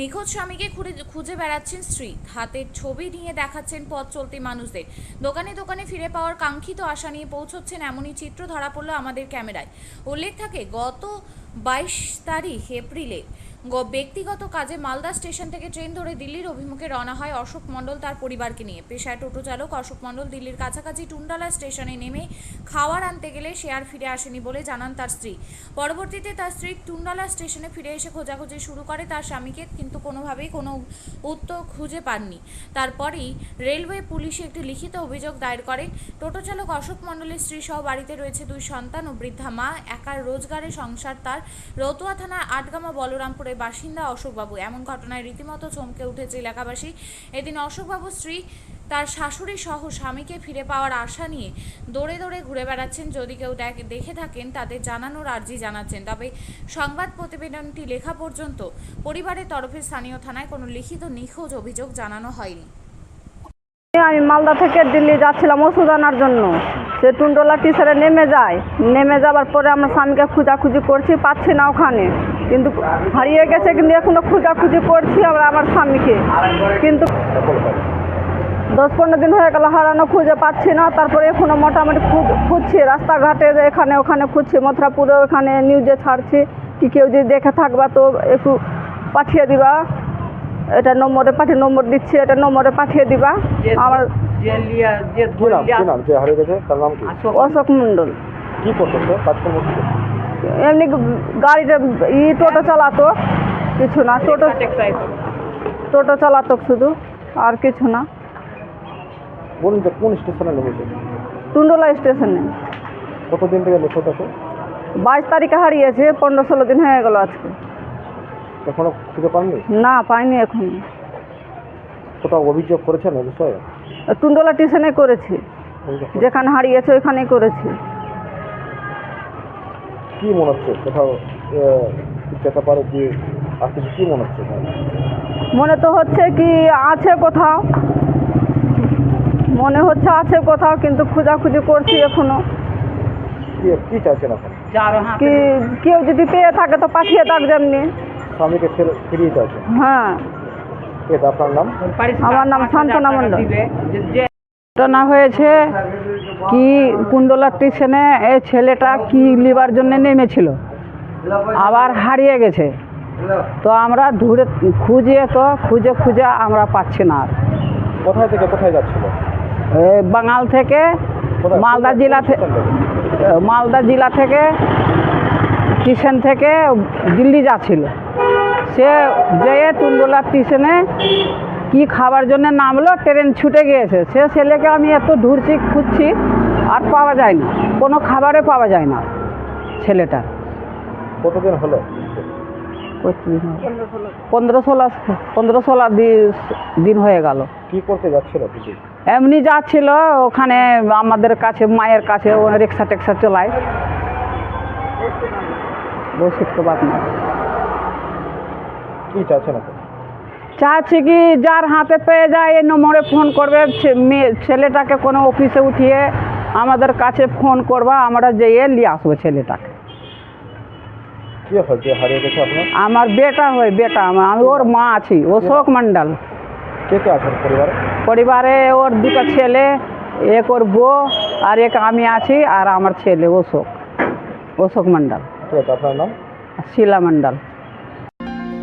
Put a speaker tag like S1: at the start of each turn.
S1: নিখোঁজ স্বামীকে খুঁজে খুঁজে বেড়াচ্ছেন স্ত্রী। হাতের ছবি নিয়ে দেখাচ্ছেন পথ চলতি মানুষদের। দোকানে দোকানে ফিরে পাওয়ার কাঙ্ক্ষিত আশা নিয়ে পৌঁছচ্ছেন এমনই চিত্র ধরা পড়ল আমাদের ক্যামেরায়। উল্লেখ থাকে, গত বাইশ তারিখ এপ্রিলে ব্যক্তিগত কাজে মালদা স্টেশন থেকে ট্রেন ধরে দিল্লির অভিমুখে রওনা হয় অশোক মণ্ডল তার পরিবারকে নিয়ে। পেশায় টোটো চালক অশোক মণ্ডল দিল্লির কাছাকাছি টুন্ডালা স্টেশনে নেমে খাওয়ার আনতে গেলে সে আর ফিরে আসেনি বলে জানান তার স্ত্রী। পরবর্তীতে তার স্ত্রী টুন্ডালা স্টেশনে ফিরে এসে খোঁজাখুঁজি শুরু করে তার স্বামীকে, কিন্তু কোনোভাবেই কোনো উত্তর খুঁজে পাননি। তারপরেই রেলওয়ে পুলিশে একটি লিখিত অভিযোগ দায়ের করে। টোটো চালক অশোক মণ্ডলের স্ত্রী সহ বাড়িতে রয়েছে দুই সন্তান ও বৃদ্ধা মা। একার রোজগারে সংসার তার। রতুয়া থানার আটগামা বলরামপুরের বাসিন্দা অশোকবাবু। এমন ঘটনায় রীতিমতো চমকে উঠেছে এলাকাবাসী। এদিন অশোকবাবুর স্ত্রী তার শাশুড়ি সহ স্বামীকে ফিরে পাওয়ার আশা নিয়ে দৌড়ে দৌড়ে ঘুরে বেড়াচ্ছেন। যদি কেউ দেখে থাকেন, তাদের জানানোর আর্জি জানাচ্ছেন। তবে সংবাদ প্রতিবেদনটি লেখা পর্যন্ত পরিবারের তরফে স্থানীয় থানায় কোনো লিখিত নিখোঁজ অভিযোগ জানানো হয়নি।
S2: আমি মালদা থেকে দিল্লি যাচ্ছিলাম ওষুধ আনার জন্য। সে টুন্ডোলা টিচারে নেমে যায়। নেমে যাওয়ার পরে আমরা স্বামীকে খোঁজাখুঁজি করছি, পাচ্ছি না ওখানে। কিন্তু হারিয়ে গেছে, কিন্তু এখনও খোঁজাখুঁজি করছি আমরা আমার স্বামীকে। কিন্তু দশ পনেরো দিন হয়ে গেল, হারানো খুঁজে পাচ্ছি না। তারপরে এখনও মোটামুটি খুঁজ- খুঁজছি রাস্তাঘাটে এখানে ওখানে খুঁজছি মথুরাপুরে ওখানে নিউজে ছাড়ছি। কি কেউ যদি দেখে থাকবা তো একটু পাঠিয়ে দিবা। এটা নম্বরে পাঠিয়ে নম্বর দিচ্ছি এটা নম্বরে পাঠিয়ে দিবা। আমার অশোক। মণ্ডল।
S3: কি করতো?
S2: এমনি গাড়িটা ই টোটো চালাতো কিছু না। টোটো টোটো চালাতো শুধু আর কিছু না।
S3: বলুন কোন স্টেশনে নেমেছে?
S2: টুন্ডোলা স্টেশনে।
S3: কতদিন থেকে
S2: বাইশ তারিখে হারিয়েছে পনেরো ষোলো দিন হয়ে গেল আজকে।
S3: এখনও খুঁজে পাননি
S2: না পাইনি এখন।
S3: কোথাও অভিযোগ করেছেন এ বিষয়ে?
S2: টুন্ডোলা স্টেশনে করেছি। যেখানে হারিয়েছে ওইখানেই করেছি।
S3: কি মনে হচ্ছে? কোথাও যেতে পারে কি? আর কিছু কি মনে হচ্ছে?
S2: মনে তো হচ্ছে কি আছে কোথাও। মনে হচ্ছে আছে কোথাও কিন্তু খোঁজাখুঁজি করছি এখনও।
S3: কি কি চাইছেন এখন?
S2: কি কেউ যদি পেয়ে থাকে তো পাঠিয়ে থাক যেমনি।
S3: স্বামীকে ফের ফিরিয়ে চাইছেন
S2: হ্যাঁ।
S3: কে আপনার নাম?
S2: আমার নাম শান্তনা মণ্ডল। ঘটনা হয়েছে কি কুণ্ডলা স্টেশনে এই ছেলেটা কি লিবার জন্য নেমেছিল? আবার হারিয়ে গেছে। তো আমরা ধরে খুঁজে তো খুঁজে খুঁজে আমরা পাচ্ছি না আর।
S3: কোথায় থেকে কোথায় যাচ্ছিল?
S2: বাঙাল থেকে মালদা জেলা থেকে
S3: থেকে?
S2: মালদা জেলা থেকে স্টেশন থেকে দিল্লি যাচ্ছিল। সে যেয়ে টুনগোলা স্টেশনে কি খাবার জন্য নামলো ট্রেন ছুটে গিয়েছে। সে ছেলেকে আমি এত ঢুরছি খুঁজছি আর পাওয়া যায় না কোনো খাবারে পাওয়া যায় না ছেলেটা
S3: কতদিন হলো?
S2: পনেরো ষোলো পনেরো ষোলো দিন হয়ে গেল।
S3: কি করতে যাচ্ছিল
S2: এমনি যাচ্ছিল ওখানে আমাদের কাছে মায়ের কাছে ও রিক্সা টেক্সা চলায়। বসিত বাপ না।
S3: কি
S2: চাচ্ছি কি যার হাতে পেয়ে যায় এই নম্বরে ফোন করবে ছেলেটাকে কোনো অফিসে উঠিয়ে আমাদের কাছে ফোন করবা আমরা যেয়ে নিয়ে আসব ছেলেটাকে। আমার বেটা হয় বেটা আমার আমি ওর মা আছি অশোক
S3: আছেন পরিবারে?
S2: ওর দুটো ছেলে এক ওর বউ আর এক আমি আছি আর আমার ছেলে অশোক অশোক
S3: আপনার নাম?
S2: শিলা মণ্ডল।